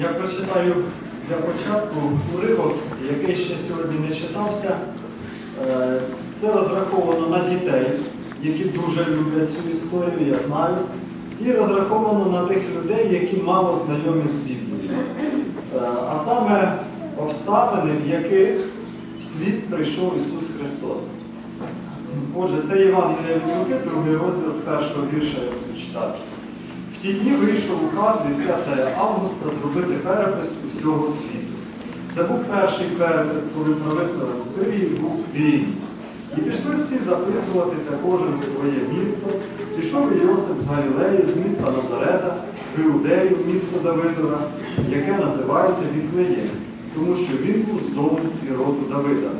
Я прочитаю для початку уривок, який ще сьогодні не читався. Е, Це розраховано на дітей, які дуже люблять цю історію, я знаю. І розраховано на тих людей, які мало знайомі з Біблією. Е, А саме обставини, в яких в світ прийшов Ісус Христос. Отже, це Євангелія від Луки, другий розділ з першого вірша я буду читати. Ті дні вийшов указ від кесаря Августа зробити перепис усього світу. Це був перший перепис, коли правителем Сирії був Вірій. І пішли всі записуватися кожен в своє місто. Пішов і Йосип з Галілеї, з міста Назарета, в Іудею, місто Давидора, яке називається Віфлеєм, тому що він був з дому і роду Давида.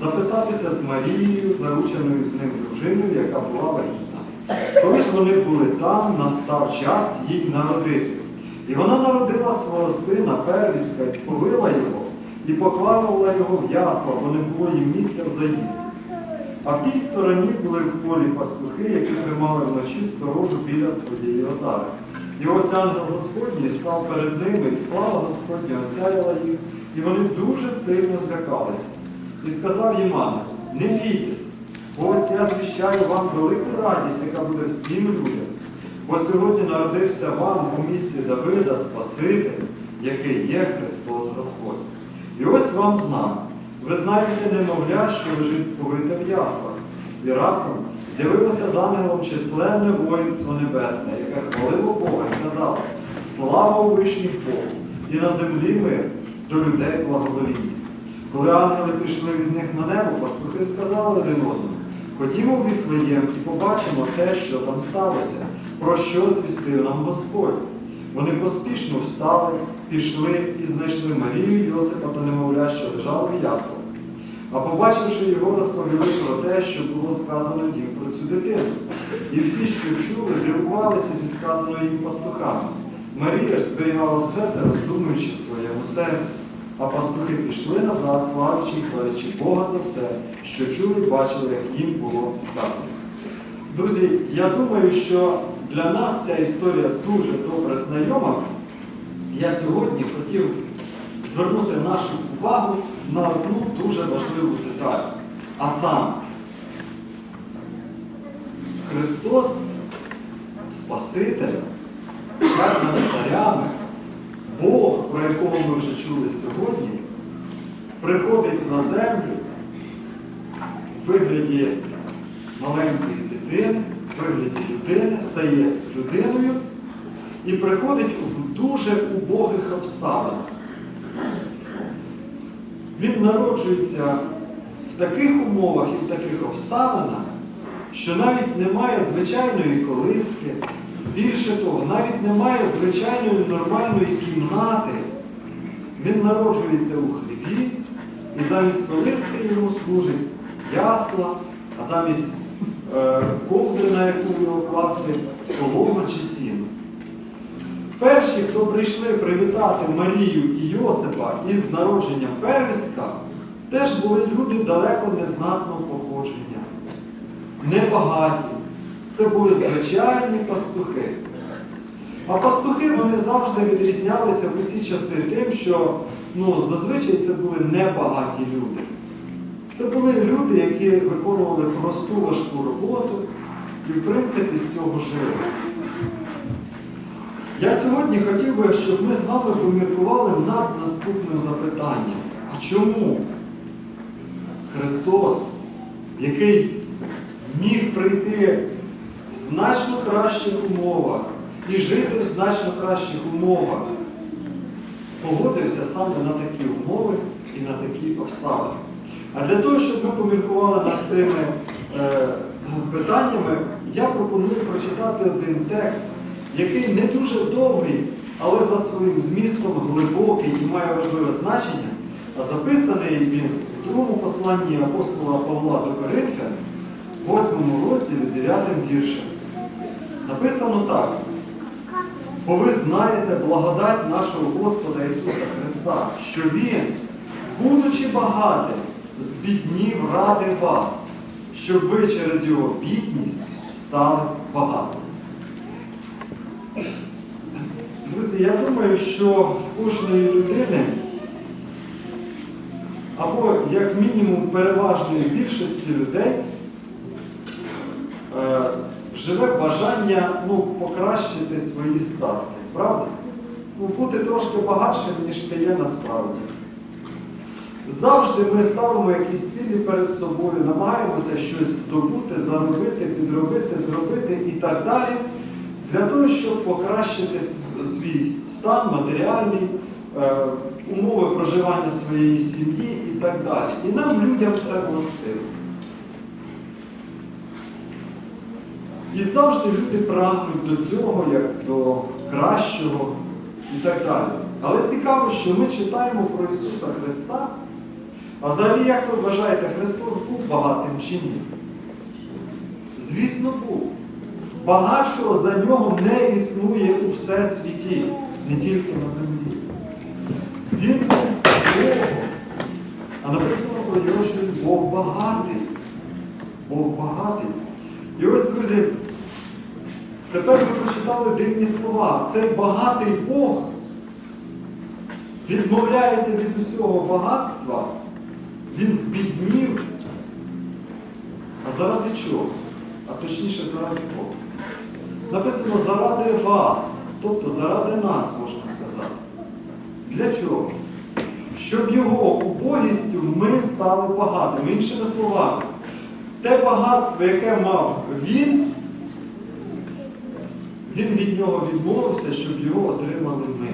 Записатися з Марією, зарученою з ним дружиною, яка була вагітна. Коли ж вони були там, настав час їй народити. І вона народила свого сина, первістка, і сповила його, і поклала його в ясла, бо не було їм місця в заїзді. А в тій стороні були в полі пастухи, які тримали вночі сторожу біля своєї отари. І ось ангел Господній став перед ними, і слава Господня осяяла їх, і вони дуже сильно злякалися. І сказав їм ангел, не бійтесь, бо ось я звіщаю вам велику радість, яка буде всім людям. Бо сьогодні народився вам у місті Давида Спаситель, який є Христос Господь. І ось вам знак. Ви знаєте немовля, що лежить сповите в яслах. І раптом з'явилося з ангелом численне воїнство небесне, яке хвалило Бога і казало Слава у вишніх Богу! І на землі мир до людей благовоління. Коли ангели пішли від них на небо, пастухи сказали один одному, ходімо в Віфлеєм і побачимо те, що там сталося, про що звістив нам Господь. Вони поспішно встали, пішли і знайшли Марію, Йосипа та немовля, що лежали в яслах. А побачивши його, розповіли про те, що було сказано їм про цю дитину. І всі, що чули, дивувалися зі сказаного їм пастухами. Марія ж зберігала все це, роздумуючи в своєму серці. А пастухи пішли назад, славячи і хвалячи Бога за все, що чули бачили, як їм було сказано. Друзі, я думаю, що для нас ця історія дуже добре знайома. Я сьогодні хотів звернути нашу увагу на одну дуже важливу деталь. А саме, Христос, Спаситель, цар над царями, Бог, про якого ми вже чули сьогодні, приходить на землю у вигляді маленької дитини, в вигляді людини, стає людиною і приходить в дуже убогих обставинах. Він народжується в таких умовах і в таких обставинах, що навіть немає звичайної колиски, більше того, навіть немає звичайної нормальної кімнати. Він народжується у хліві, і замість колиски йому служить ясла, а замість е, ковдри, на яку його класти, солома чи сіно. Перші, хто прийшли привітати Марію і Йосипа із народженням первістка, теж були люди далеко незнатного походження. Небагаті. Це були звичайні пастухи. А пастухи вони завжди відрізнялися в усі часи тим, що ну, зазвичай це були небагаті люди. Це були люди, які виконували просту важку роботу і, в принципі, з цього жили. Я сьогодні хотів би, щоб ми з вами поміркували над наступним запитанням. А чому Христос, який міг прийти в значно кращих умовах і жити в значно кращих умовах, погодився саме на такі умови і на такі обставини? А для того, щоб ми поміркували над цими е, питаннями, я пропоную прочитати один текст який не дуже довгий, але за своїм змістом глибокий і має важливе значення, а записаний він в другому посланні апостола Павла до Коринфян, 8 розділі 9 віршем. Написано так. Бо ви знаєте благодать нашого Господа Ісуса Христа, що Він, будучи багатим, збіднів ради вас, щоб ви через Його бідність стали багатими. Друзі, я думаю, що в кожної людини, або як мінімум переважної більшості людей, живе бажання ну, покращити свої статки, правда? Ну, бути трошки багатшим, ніж ти є насправді. Завжди ми ставимо якісь цілі перед собою, намагаємося щось здобути, заробити, підробити, зробити і так далі, для того, щоб покращити свій стан матеріальний, е, умови проживання своєї сім'ї і так далі. І нам, людям, це властиво. І завжди люди прагнуть до цього, як до кращого і так далі. Але цікаво, що ми читаємо про Ісуса Христа. А взагалі, як ви вважаєте, Христос був багатим чи ні? Звісно, був. Багатшого за нього не існує у всесвіті, не тільки на землі. Він був Богом. А написано про нього, що він Бог багатий. Бог багатий. І ось, друзі, тепер ми прочитали дивні слова. Цей багатий Бог відмовляється від усього багатства, він збіднів. А заради чого? А точніше, заради кого? Написано заради вас, тобто заради нас, можна сказати. Для чого? Щоб його убогістю ми стали багатими. Іншими словами, те багатство, яке мав він, він від нього відмовився, щоб його отримали ми.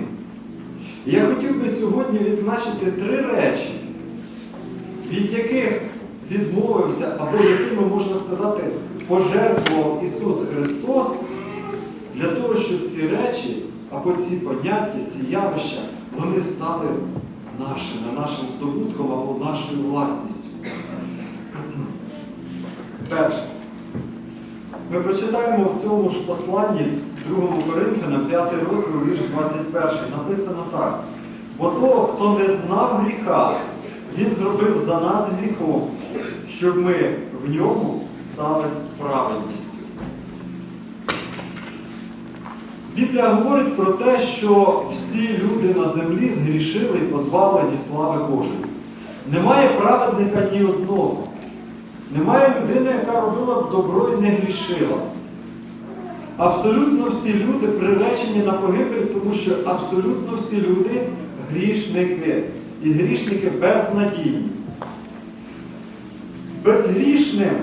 І я хотів би сьогодні відзначити три речі, від яких відмовився, або якими, можна сказати, пожертвував Ісус Христос для того, щоб ці речі, або ці поняття, ці явища, вони стали нашими, нашим здобутком або нашою власністю. Перше. Ми прочитаємо в цьому ж посланні 2 Коринфянам, 5 розділ, вірш 21. Написано так. Бо того, хто не знав гріха, він зробив за нас гріхом, щоб ми в ньому стали праведністю. Біблія говорить про те, що всі люди на землі згрішили і позбавлені слави Божої. Немає праведника ні одного. Немає людини, яка робила б добро і не грішила. Абсолютно всі люди приречені на погибель, тому що абсолютно всі люди грішники. І грішники безнадійні. Безгрішним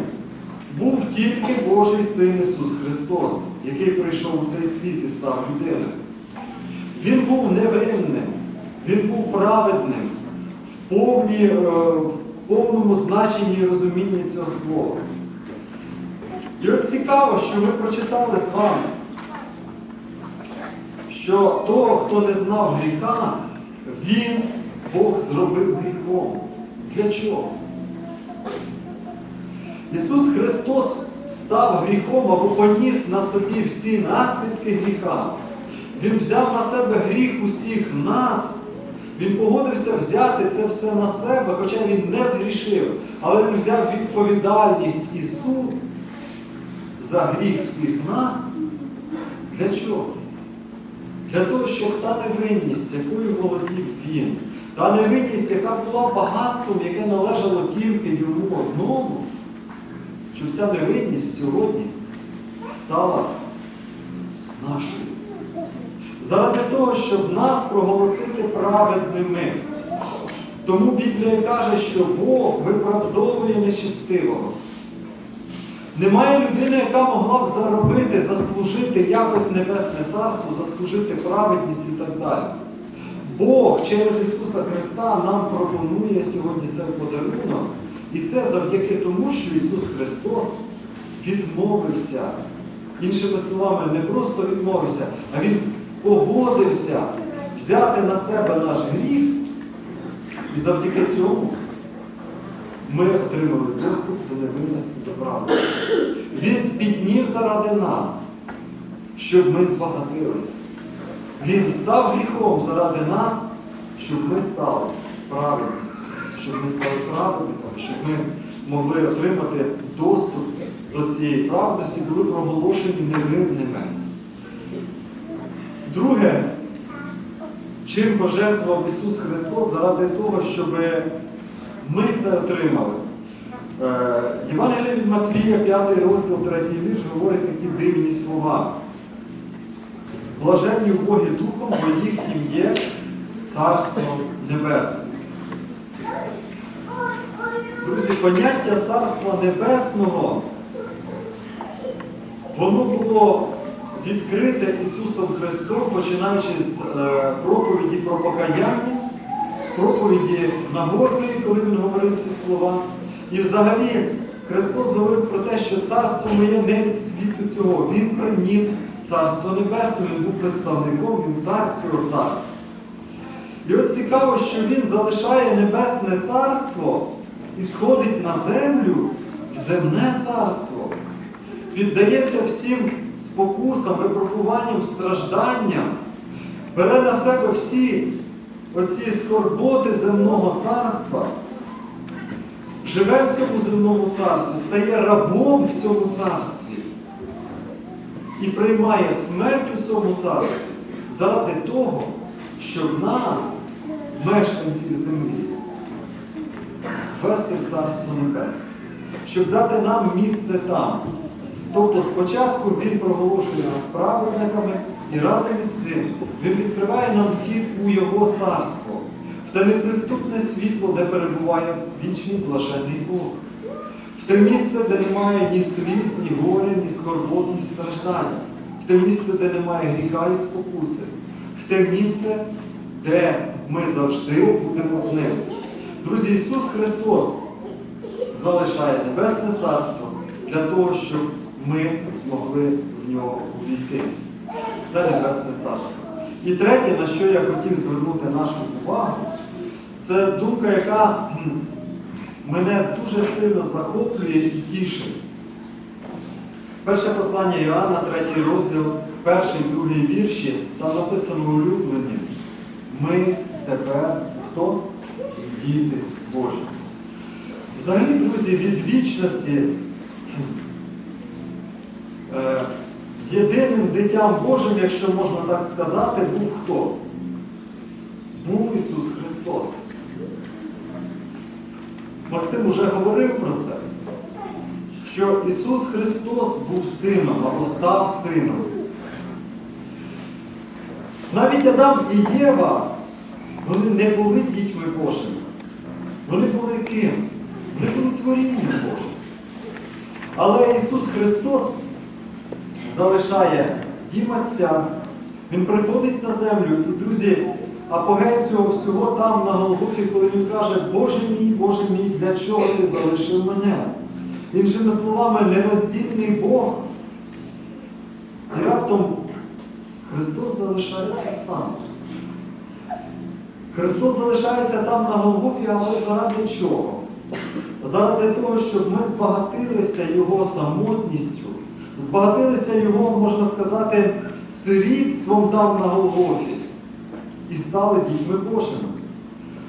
був тільки Божий Син Ісус Христос, який прийшов у цей світ і став людиною. Він був невинним, він був праведним в, повній, е, в повному значенні і розумінні цього слова. І от цікаво, що ми прочитали з вами, що того, хто не знав гріха, він Бог зробив гріхом. Для чого? Ісус Христос став гріхом або поніс на собі всі наслідки гріха. Він взяв на себе гріх усіх нас. Він погодився взяти це все на себе, хоча він не згрішив, але він взяв відповідальність і суд за гріх всіх нас. Для чого? Для того, щоб та невинність, якою володів він, та невинність, яка була багатством, яке належало тільки йому одному, щоб ця невинність сьогодні стала нашою. Заради того, щоб нас проголосити праведними. Тому Біблія каже, що Бог виправдовує нечистивого. Немає людини, яка могла б заробити, заслужити якось Небесне Царство, заслужити праведність і так далі. Бог через Ісуса Христа нам пропонує сьогодні цей подарунок. І це завдяки тому, що Ісус Христос відмовився. Іншими словами, не просто відмовився, а Він погодився взяти на себе наш гріх. І завдяки цьому ми отримали доступ до невинності до правди. Він збіднів заради нас, щоб ми збагатилися. Він став гріхом заради нас, щоб ми стали праведністю, щоб ми стали праведниками, щоб ми могли отримати доступ до цієї правдості, були проголошені невинними. Друге, чим пожертвував Ісус Христос заради того, щоб ми це отримали. Е, Євангелія від Матвія, 5 розділ, 3 вірш, говорить такі дивні слова. Блаженні Боги Духом, бо їхнім є Царство Небесне. Друзі, поняття Царства Небесного, воно було відкрите Ісусом Христом, починаючи з е, проповіді про покаяння, з проповіді Нагорної, коли Він говорив ці слова. І взагалі Христос говорив про те, що царство моє не від світу цього. Він приніс Царство Небесне, Він був представником, Він цар цього царства. І от цікаво, що Він залишає Небесне Царство і сходить на землю в земне царство, піддається всім спокусам, випробуванням, стражданням, бере на себе всі оці скорботи земного царства, живе в цьому земному царстві, стає рабом в цьому царстві. І приймає смерть у цьому царстві заради того, щоб нас, мешканців землі, ввести в Царство Небесне, щоб дати нам місце там. Тобто спочатку Він проголошує нас праведниками і разом із цим Він відкриває нам вхід у Його царство, в те неприступне світло, де перебуває вічний блаженний Бог, в те місце, де немає ні сліз, ні горя, ні скорбот, ні страждань, в те місце, де немає гріха і спокуси, в те місце, де ми завжди будемо з ним. Друзі, Ісус Христос залишає Небесне Царство для того, щоб ми змогли в нього увійти. Це Небесне Царство. І третє, на що я хотів звернути нашу увагу, це думка, яка мене дуже сильно захоплює і тішить. Перше послання Іоанна, третій розділ, перший, другий вірші, там написано улюблені. Ми тепер хто? Діти Божі. Взагалі, друзі, від вічності єдиним дитям Божим, якщо можна так сказати, був хто? Був Ісус Христос. Максим уже говорив про це, що Ісус Христос був сином або став сином. Навіть Адам і Єва, вони не були дітьми Божими. Вони були ким? Вони були творінням Божим. Але Ісус Христос залишає дім Отця, Він приходить на землю, і, друзі, апогей цього всього там на Голгофі, коли він каже, Боже мій, Боже мій, для чого ти залишив мене? Іншими словами, нероздільний Бог. І раптом Христос залишається сам. Христос залишається там на Голгофі, але заради чого? Заради того, щоб ми збагатилися Його самотністю, збагатилися Його, можна сказати, сирітством там на Голгофі і стали дітьми Божими.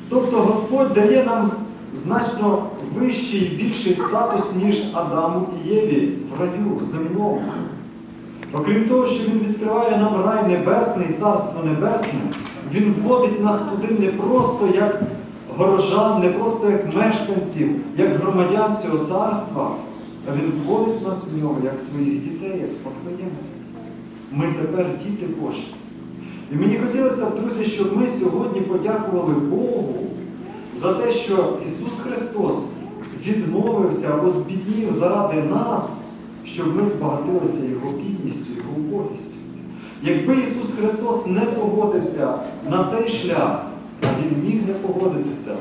Тобто Господь дає нам значно вищий і більший статус, ніж Адаму і Єві в раю в земному. Окрім того, що Він відкриває нам рай небесний, царство небесне, Він вводить нас туди не просто як горожан, не просто як мешканців, як громадян цього царства, а Він вводить нас в нього як своїх дітей, як спадкоємців. Ми тепер діти Божі. І мені хотілося б, друзі, щоб ми сьогодні подякували Богу за те, що Ісус Христос відмовився або збіднів заради нас, щоб ми збагатилися Його бідністю, Його убогістю. Якби Ісус Христос не погодився на цей шлях, а Він міг не погодитися.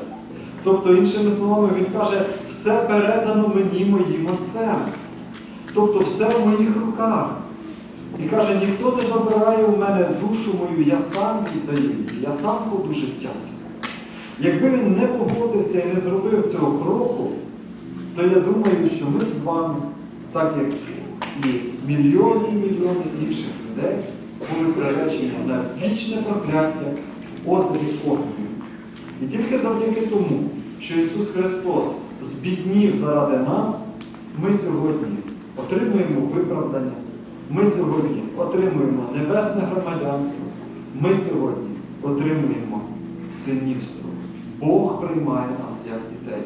Тобто, іншими словами, Він каже, все передано мені моїм Отцем. Тобто все в моїх руках. І каже, ніхто не забирає у мене душу мою, я сам віддаю, я сам кладу життя своє. Якби він не погодився і не зробив цього кроку, то я думаю, що ми з вами, так як і мільйони і мільйони інших людей, були приречені на вічне прокляття в озері огню. І тільки завдяки тому, що Ісус Христос збіднів заради нас, ми сьогодні отримуємо виправдання. Ми сьогодні отримуємо небесне громадянство. Ми сьогодні отримуємо синівство. Бог приймає нас як дітей.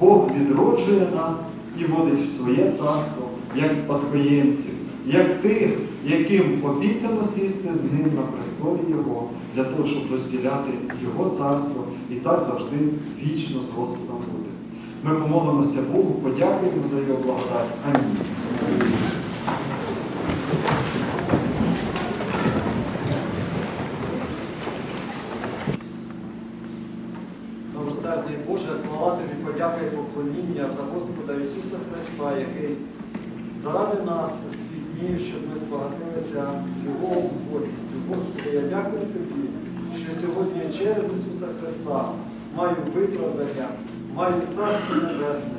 Бог відроджує нас і водить в своє царство як спадкоємців, як тих, яким обіцяно сісти з ним на престолі Його, для того, щоб розділяти Його царство і так завжди вічно з Господом бути. Ми помолимося Богу, подякуємо за його благодать. Амінь. Милосердний Боже, хвала тобі подяка і поклоніння за Господа Ісуса Христа, який заради нас спітнів, щоб ми збагатилися Його убогістю. Господи, я дякую Тобі, що сьогодні через Ісуса Христа маю виправдання, маю Царство Небесне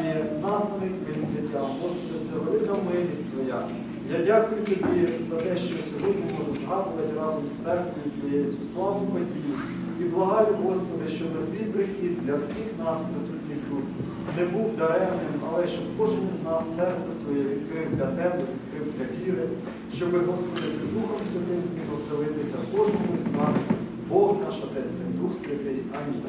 і названий Твоїм дитям. Господи, це велика милість Твоя. Я дякую Тобі за те, що сьогодні можу згадувати разом з церквою Твоєю цю славну подію. І благаю, Господи, щоб твій прихід для всіх нас, присутніх тут, не був даремним, але щоб кожен із нас серце своє відкрив для Тебе, для віри, щоб, Господи, Ти Духом Святим зміг оселитися кожному із нас, Бог наш Отець, Дух Святий. Амінь.